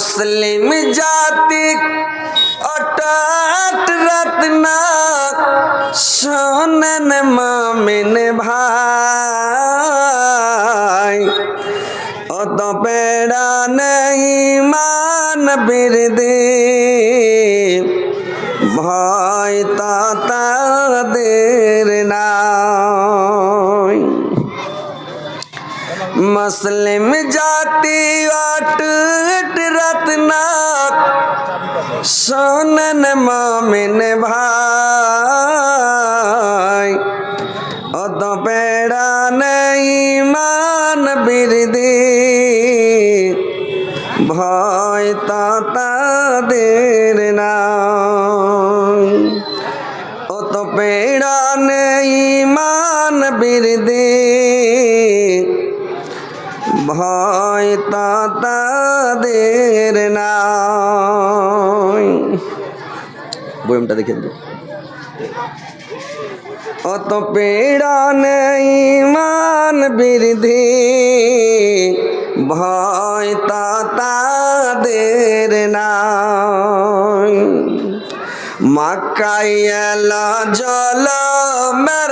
মুসলিম জাতি অটাট রত্না শোনেন মামিন ভাই অত পেড়া নেই মান বীরদি মুসলিম জাতি অটুট রত্না সোনন মামিন ভাই অত পেড়া নেই মান বীরদি ভয় তা তাদের নাই অত পেড়া নেই মান বীরদি ভয় তাদের নাই। বইমটা দেখে দেবো অত পেড়া নেই মান বৃদ্ধি ভয় তাদের নাই। মাকাইয়ালা জল মের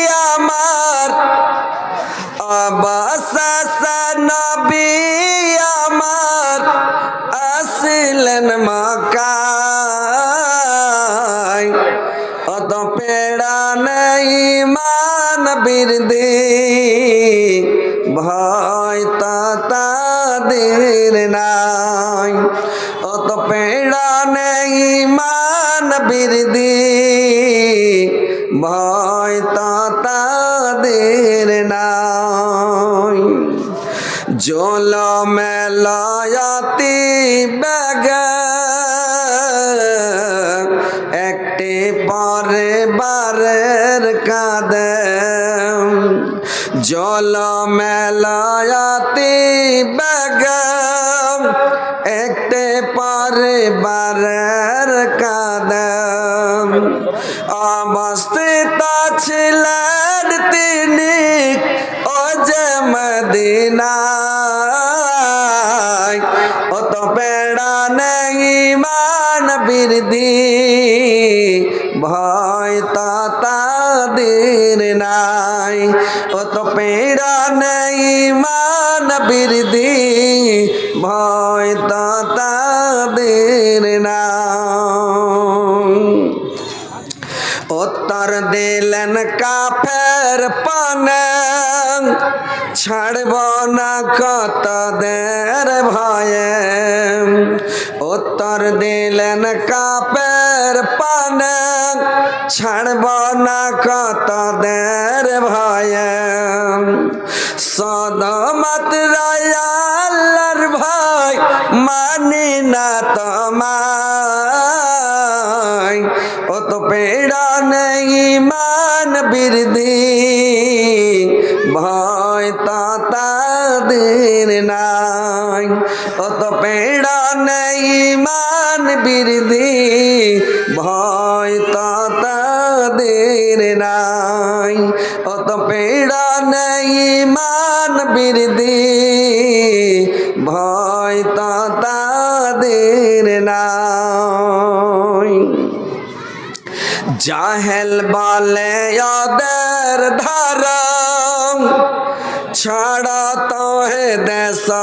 আসিলেন মকাই অত পেড়া নেই মান বীরদি ভয় তাদের নাই। অত পেড়া নেই মান বীরদি ভয় তা জল মেলায়াতি ব্যাগ একটি পরে বারের কাদে জল মেলায়াতি ব্যাগ একটি পরে বারের কাদম অবস্থিত ছিলেন তিনি ও যে মদিনায় পেড়া নেই মান বৃদ্ধি ভয় তাদের নাই। অত পেড়া নেই মান বৃদ্ধি ভয় তাদের নাই। উত্তর দিলেন কাফের পানে ছাড়ব না কত দের ভয়ে। উত্তর দিলেন কাপের পানে, ছাড়ব না কত দের ভয়ে। সদমত রায়াল্লার ভাই মানি না তোমায় তাদের নাই। অত পেড়া নেই মান বৃদ্ধি ভয় তা তাদের নাই। অত পেড়া নেই মান বৃদ্ধি ভয় তা তাদের নাই। জাহেল বলে ওদের ধরম। छाड़ा तो है दैसा